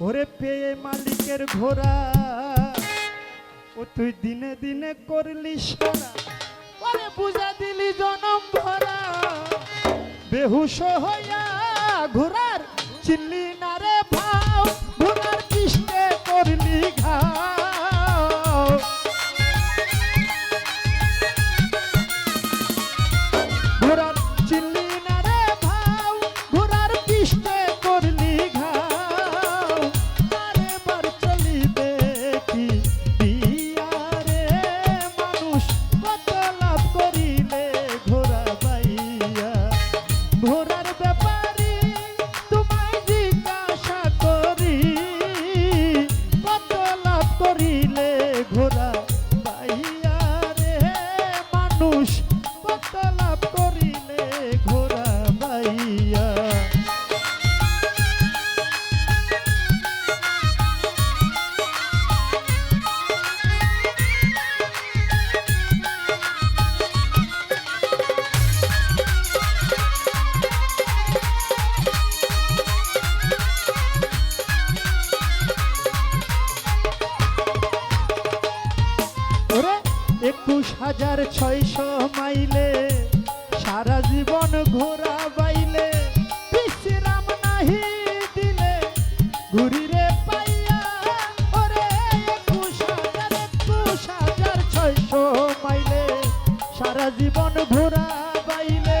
ওরে পেয়ে মালিকের ঘোরা ও তুই দিনে দিনে করলি সোনা বুঝা দিলি জনম ভরা। বেহুশ হইয়া ঘোরার চিল্লি একুশ হাজার ছয়শো মাইলে সারা জীবন ঘোরা বাইলে, বিশ্রাম নাহি দিলে। ঘুরি রে পাইয়া একুশ হাজার একুশ হাজার ছয়শো মাইলে সারা জীবন ঘোরা বাইলে।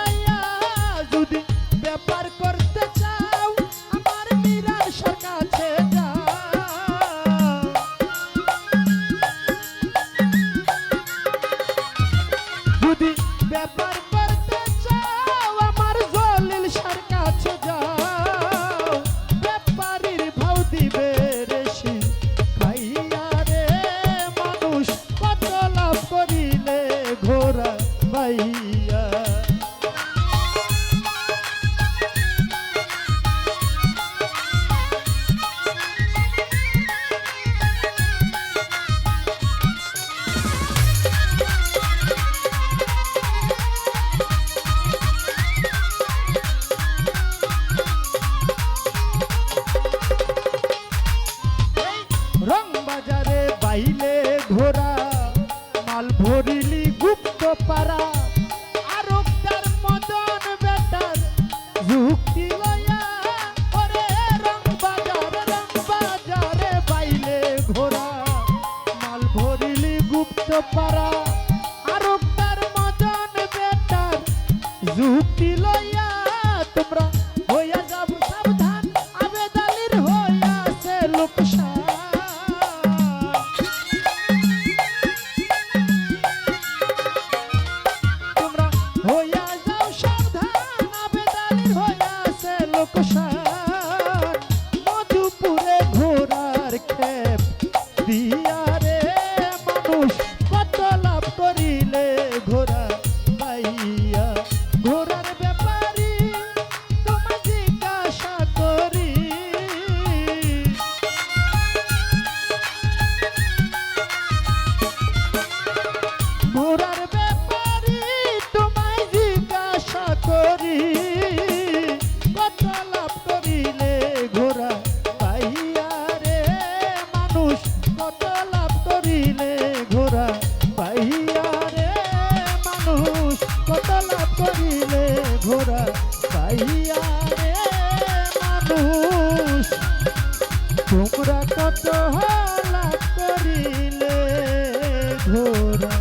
পারা আরব মজন বেটার যুক্তি লইয়া তোমরা হইয়া যাব সাবধান আবেদালির হইয়াছে লোকসান লোকসান ছিলে কত লাভ করিলে ঘোরা পাইয়া রে মানুষ। তোমরা কত লাভ করিলে ঘোরা